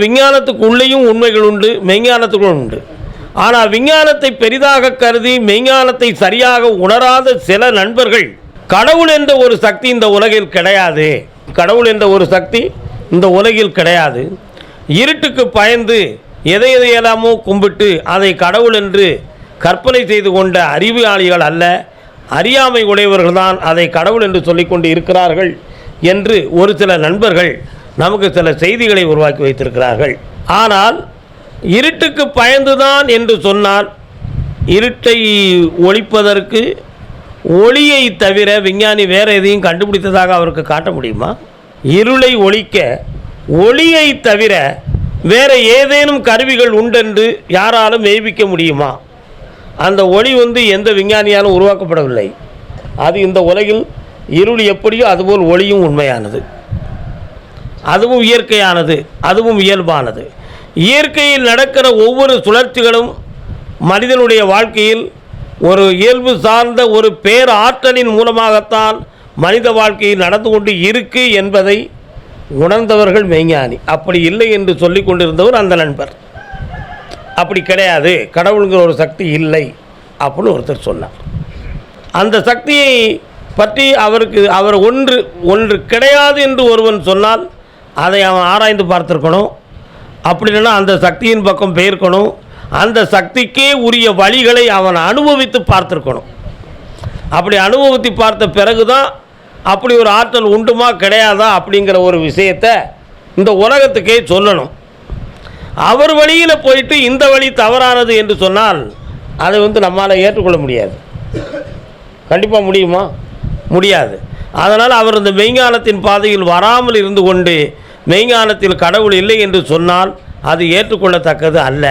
விஞ்ஞானத்துக்கு உள்ளேயும் உண்மைகள் உண்டு மெய்ஞானத்துக்குள்ளும் உண்டு. ஆனால் விஞ்ஞானத்தை பெரிதாக கருதி மெய்ஞானத்தை சரியாக உணராத சில நண்பர்கள் கடவுள் என்ற ஒரு சக்தி இந்த உலகில் கிடையாது. கடவுள் என்ற ஒரு சக்தி இந்த உலகில் கிடையாது. இருட்டுக்கு பயந்து எதை எதையெல்லாமோ கும்பிட்டு அதை கடவுள் என்று கற்பனை செய்து கொண்ட அறிவியாளிகள் அல்ல அறியாமை உடையவர்கள் தான் அதை கடவுள் என்று சொல்லிக்கொண்டு இருக்கிறார்கள் என்று ஒரு சில நண்பர்கள் நமக்கு சில செய்திகளை உருவாக்கி வைத்திருக்கிறார்கள். ஆனால் இருட்டுக்கு பயந்துதான் என்று சொன்னால் இருட்டை ஒழிப்பதற்கு ஒளியை தவிர விஞ்ஞானி வேறு எதையும் கண்டுபிடித்ததாக அவருக்கு காட்ட முடியுமா? இருளை ஒழிக்க ஒளியை தவிர வேறு ஏதேனும் கருவிகள் உண்டென்று யாராலும் மெய்ப்பிக்க முடியுமா? அந்த ஒளி வந்து எந்த விஞ்ஞானியாலும் உருவாக்கப்படவில்லை. அது இந்த உலகில் இருள் எப்படியோ அதுபோல் ஒளியும் உண்மையானது. அதுவும் இயற்கையானது அதுவும் இயல்பானது. இயற்கையில் நடக்கிற ஒவ்வொரு சுழற்சிகளும் மனிதனுடைய வாழ்க்கையில் ஒரு இயல்பு சார்ந்த ஒரு பேர் ஆற்றலின் மூலமாகத்தான் மனித வாழ்க்கையில் நடந்து கொண்டு இருக்கு என்பதை உணர்ந்தவர்கள் மெய்ஞானி. அப்படி இல்லை என்று சொல்லி கொண்டிருந்தவர் அந்த நண்பர். அப்படி கிடையாது. கடவுளுங்கிற ஒரு சக்தி இல்லை அப்படின்னு ஒருத்தர் சொன்னார். அந்த சக்தியை பற்றி அவருக்கு அவர் ஒன்று ஒன்று கிடையாது என்று ஒருவன் சொன்னால் அதை அவன் ஆராய்ந்து பார்த்துருக்கணும். அப்படி இல்லைன்னா அந்த சக்தியின் பக்கம் போயிருக்கணும். அந்த சக்திக்கே உரிய வழிகளை அவன் அனுபவித்து பார்த்துருக்கணும். அப்படி அனுபவித்து பார்த்த பிறகு தான் அப்படி ஒரு ஆற்றல் உண்டுமா கிடையாதா அப்படிங்கிற ஒரு விஷயத்தை இந்த உலகத்துக்கே சொல்லணும். அவர் வழியில் போயிட்டு இந்த வழி தவறானது என்று சொன்னால் அதை வந்து நம்மளால் ஏற்றுக்கொள்ள முடியாது. கண்டிப்பாக முடியுமா? முடியாது. அதனால் அவர் இந்த மெய்ஞானத்தின் பாதையில் வராமல் இருந்து கொண்டு மெய்ஞானத்தில் கடவுள் இல்லை என்று சொன்னால் அது ஏற்றுக்கொள்ளத்தக்கது அல்ல.